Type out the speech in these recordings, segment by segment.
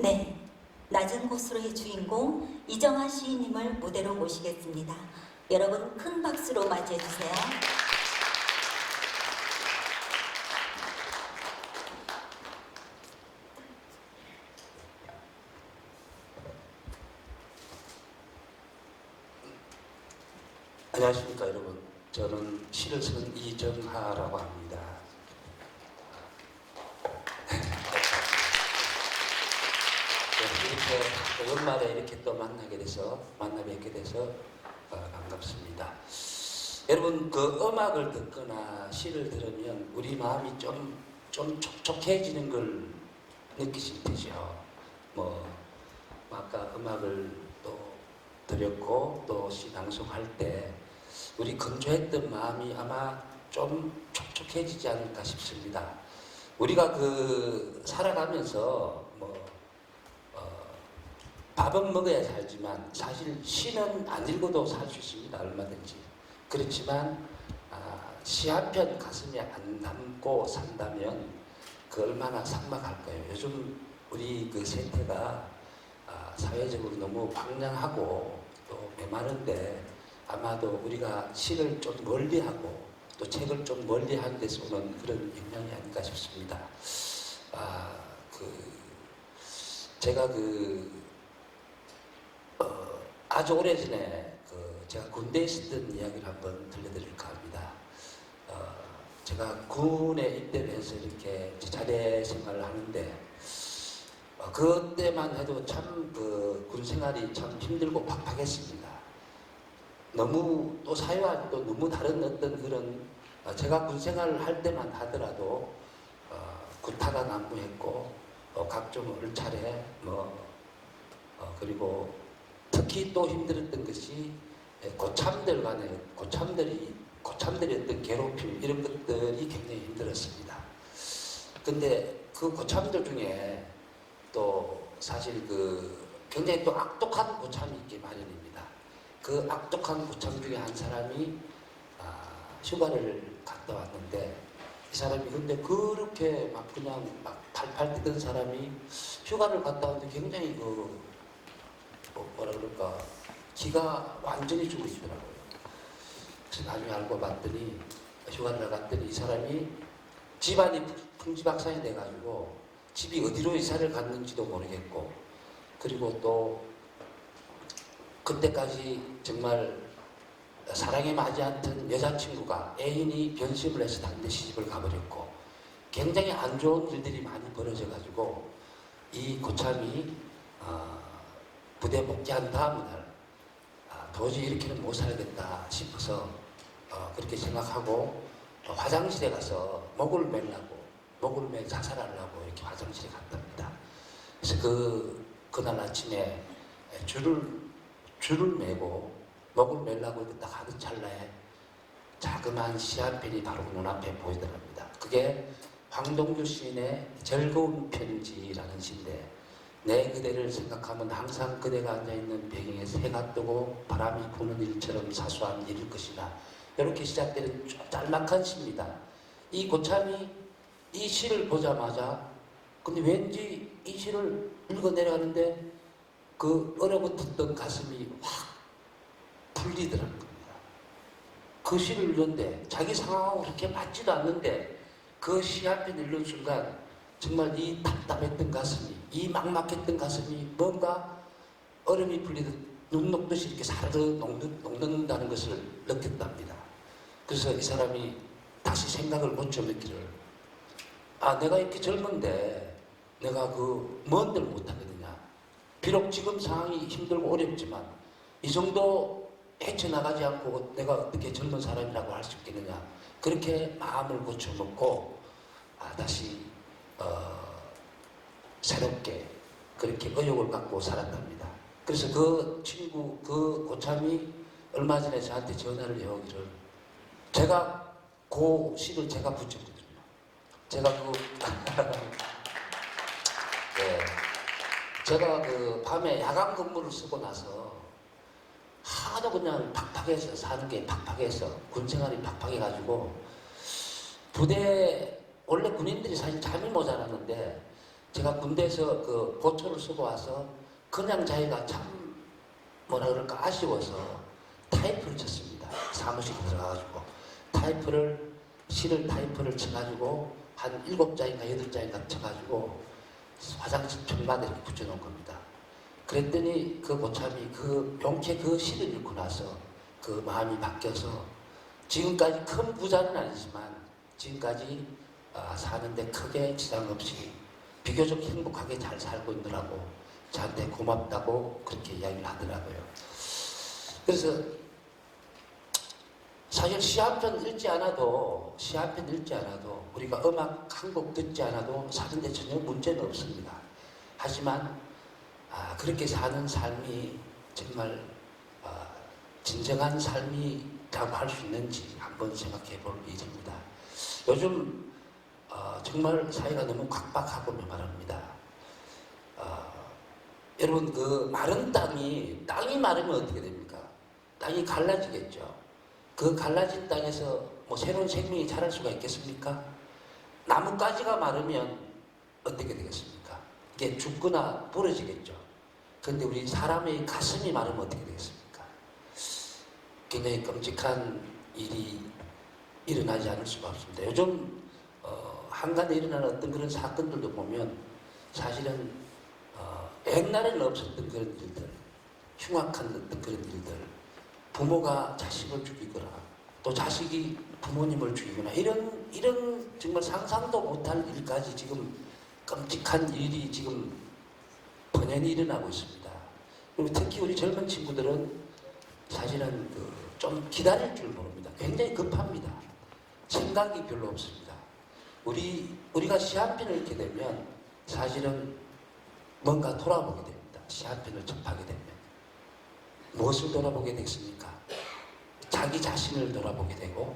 네, 낮은 곳으로의 주인공 이정아 시인님을 무대로 모시겠습니다. 여러분 큰 박수로 맞이해 주세요. 안녕하십니까 여러분. 저는 시를 쓰는 이정하라고 합니다. 네, 연말에 이렇게 또 만나게 돼서 만나 뵙게 돼서 어, 반갑습니다. 여러분 그 음악을 듣거나 시를 들으면 우리 마음이 좀 좀 촉촉해지는 걸 느끼실 테죠. 뭐 아까 음악을 또 드렸고 또 시 방송할 때 우리 건조했던 마음이 아마 좀 촉촉해지지 않을까 싶습니다. 우리가 그 살아가면서 밥은 먹어야 살지만 사실 시는 안 읽어도 살 수 있습니다. 얼마든지. 그렇지만 아, 시 한 편 가슴에 안 담고 산다면 그 얼마나 삭막할까요? 요즘 우리 그 세태가 아, 사회적으로 너무 방향하고 또 메마른데 아마도 우리가 시를 좀 멀리하고 또 책을 좀 멀리하는 데서 오는 그런 영향이 아닐까 싶습니다. 아, 그 제가 그 어, 아주 오래전에 그 제가 군대에 있었던 이야기를 한번 들려드릴까 합니다. 어, 제가 군에 입대를 해서 이렇게 자대 생활을 하는데 어, 그때만 해도 참 그 군 생활이 참 힘들고 팍팍했습니다. 너무 또 사회와 또 너무 다른 어떤 그런 어, 제가 군 생활을 할 때만 하더라도 어, 구타가 난무했고 어, 각종 얼차례 뭐 어, 그리고 특히 또 힘들었던 것이 예, 고참들 간에 고참들이 고참들의 어떤 괴롭힘 이런 것들이 굉장히 힘들었습니다. 근데 그 고참들 중에 또 사실 그 굉장히 또 악독한 고참이 있기 마련입니다. 그 악독한 고참 중에 한 사람이 아, 휴가를 갔다 왔는데 이 사람이 근데 그렇게 막 그냥 막 팔팔 뛰던 사람이 휴가를 갔다 왔는데 굉장히 그 뭐- 뭐라 그럴까 기가 완전히 죽어 있더라고요. 그래서 나중에 알고 봤더니 휴가를 나갔더니 이 사람이 집안이 풍지박산이 돼가지고 집이 어디로 이사를 갔는지도 모르겠고 그리고 또 그때까지 정말 사랑에 맞지 않던 여자친구가 애인이 변심을 해서 다른데 시집을 가버렸고 굉장히 안 좋은 일들이 많이 벌어져가지고 이 고참이 어, 부대 복귀한 다음날 아, 도저히 이렇게는 못 살겠다 싶어서 어, 그렇게 생각하고 어, 화장실에 가서 목을 매려고 목을 매 자살하려고 이렇게 화장실에 갔답니다. 그래서 그 그날 아침에 줄을 줄을 매고 목을 매려고 이렇게 딱 하는 찰나에 자그마한 시한 편이 바로 눈앞에 보이더랍니다. 그게 황동규 시인의 즐거운 편지라는 시인데 내 그대를 생각하면 항상 그대가 앉아있는 배경에 새가 뜨고 바람이 부는 일처럼 사소한 일일 것이다. 이렇게 시작되는 짤막한 시입니다. 이 고참이 이 시를 보자마자 근데 왠지 이 시를 읽어 내려가는데 그 얼어붙었던 가슴이 확 풀리더라는 겁니다. 그 시를 읽는데 자기 상황하고 그렇게 맞지도 않는데 그 시 한 편 읽는 순간 정말 이 답답했던 가슴이 이 막막했던 가슴이 뭔가 얼음이 풀리듯 눈 녹듯이 이렇게 사르르 녹는, 녹는다는 것을 느꼈답니다. 그래서 이 사람이 다시 생각을 고쳐먹기를 아 내가 이렇게 젊은데 내가 그 뭔들 못하겠느냐 비록 지금 상황이 힘들고 어렵지만 이 정도 헤쳐나가지 않고 내가 어떻게 젊은 사람이라고 할 수 있겠느냐 그렇게 마음을 고쳐먹고 아, 다시 어, 새롭게 그렇게 의욕을 갖고 살았답니다. 그래서 그 친구 그 고참이 얼마 전에 저한테 전화를 해오기를 제가 그 시를 제가 붙였거든요. 제가 그 네. 제가 그 밤에 야간 근무를 쓰고 나서 하도 그냥 팍팍해서 사는 게 팍팍해서 군 생활이 팍팍해가지고 부대 원래 군인들이 사실 잠이 모자랐는데 제가 군대에서 그 보초를 쓰고 와서 그냥 자기가 참 뭐라 그럴까 아쉬워서 타이프를 쳤습니다. 사무실에 들어가가지고 타이프를 실을 타이프를 쳐가지고 한 일곱 장인가 여덟 장인가 쳐가지고 화장실 편마다 이렇게 붙여놓은 겁니다. 그랬더니 그 고참이 그 용케 그 시를 읽고 나서 그 마음이 바뀌어서 지금까지 큰 부자는 아니지만 지금까지 아, 사는데 크게 지장 없이 비교적 행복하게 잘 살고 있느라고 저한테 고맙다고 그렇게 이야기를 하더라고요. 그래서 사실 시한편 읽지 않아도 시한편 읽지 않아도 우리가 음악 한 곡 듣지 않아도 사는데 전혀 문제는 없습니다. 하지만 아, 그렇게 사는 삶이 정말 아, 진정한 삶이라고 할 수 있는지 한번 생각해 볼 일입니다. 요즘 어, 정말 사회가 너무 각박하고 말합니다. 어, 여러분 그 마른 땅이 땅이 마르면 어떻게 됩니까? 땅이 갈라지겠죠. 그 갈라진 땅에서 뭐 새로운 생명이 자랄 수가 있겠습니까? 나뭇가지가 마르면 어떻게 되겠습니까? 이게 죽거나 부러지겠죠. 그런데 우리 사람의 가슴이 마르면 어떻게 되겠습니까? 굉장히 끔찍한 일이 일어나지 않을 수가 없습니다. 요즘 어, 한간에 일어나는 어떤 그런 사건들도 보면 사실은 어, 옛날에는 없었던 그런 일들, 흉악한 어떤 그런 일들, 부모가 자식을 죽이거나 또 자식이 부모님을 죽이거나 이런 이런 정말 상상도 못할 일까지 지금 끔찍한 일이 지금 번연히 일어나고 있습니다. 그리고 특히 우리 젊은 친구들은 사실은 그 좀 기다릴 줄 모릅니다. 굉장히 급합니다. 생각이 별로 없습니다. 우리 우리가 시한 편을 읽게 되면 사실은 뭔가 돌아보게 됩니다. 시한 편을 접하게 되면 무엇을 돌아보게 됐습니까? 자기 자신을 돌아보게 되고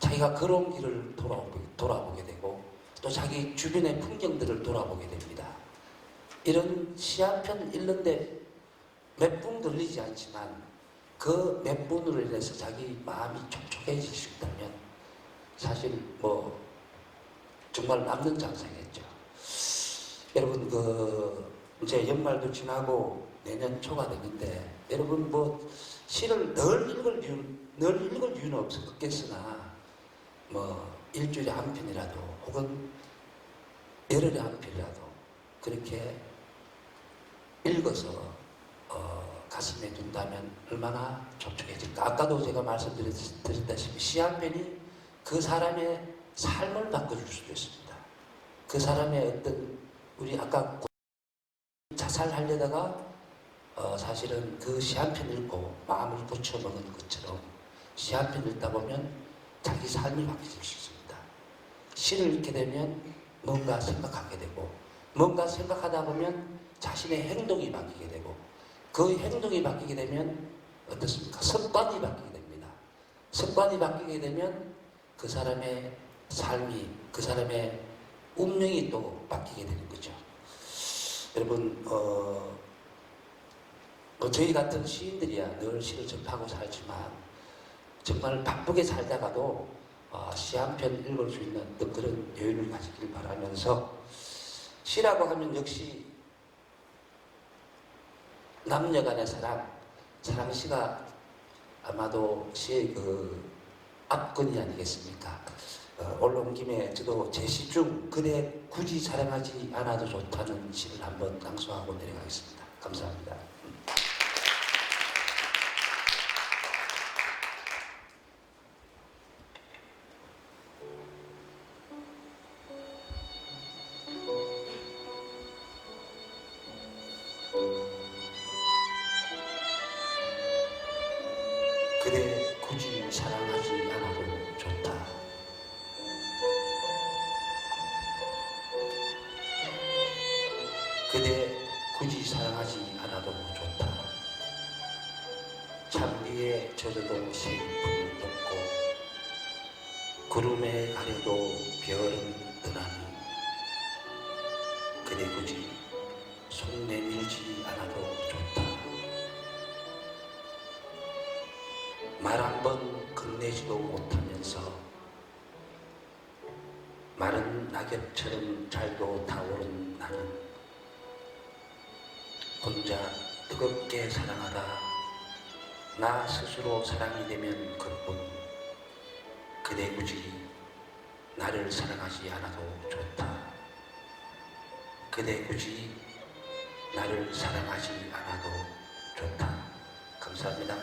자기가 걸어온 길을 돌아보게, 돌아보게 되고 또 자기 주변의 풍경들을 돌아보게 됩니다. 이런 시한편 읽는데 몇 분 걸리지 않지만 그 몇 분으로 인해서 자기 마음이 촉촉해질 수 있다면 사실 뭐 정말 남는 장사겠죠. 여러분 그 이제 연말도 지나고 내년 초가 되는데 여러분 뭐 시를 늘 읽을 이유 늘 읽을 이유는 없겠으나 뭐 일주일에 한 편이라도 혹은 열흘에 한 편이라도 그렇게 읽어서 어, 가슴에 둔다면 얼마나 촉촉해질까. 아까도 제가 말씀드렸다시피 시 한 편이 그 사람의 삶을 바꿔줄 수도 있습니다. 그 사람의 어떤 우리 아까 자살하려다가 어, 사실은 그 시 한 편 읽고 마음을 고쳐먹은 것처럼 시 한 편 읽다 보면 자기 삶이 바뀌어질 수 있습니다. 시를 읽게 되면 뭔가 생각하게 되고 뭔가 생각하다 보면 자신의 행동이 바뀌게 되고 그 행동이 바뀌게 되면 어떻습니까? 습관이 바뀌게 됩니다. 습관이 바뀌게 되면 그 사람의 삶이 그 사람의 운명이 또 바뀌게 되는 거죠. 여러분 어, 뭐 저희 같은 시인들이야 늘 시를 접하고 살지만 정말 바쁘게 살다가도 어, 시한 편 읽을 수 있는 그런 여유를 가지길 바라면서 시라고 하면 역시 남녀 간의 사랑, 사랑시가 아마도 시의 그 압권이 아니겠습니까? 어, 올라온 김에 저도 제 시 중 그대 굳이 사랑하지 않아도 좋다는 시를 한번 낭송하고 내려가겠습니다. 감사합니다. 그대 굳이 사랑하지 않아도 좋다. 찬비에 젖어도 슬픔을 덮고 구름에 가려도 별은 떠나니 그대 굳이 손 내밀지 않아도 좋다. 말 한 번 건네지도 못하면서 마른 낙엽처럼 잘도 타오른 나는 혼자 뜨겁게 사랑하다. 나 스스로 사랑이 되면 그뿐 그대 굳이 나를 사랑하지 않아도 좋다. 그대 굳이 나를 사랑하지 않아도 좋다. 감사합니다.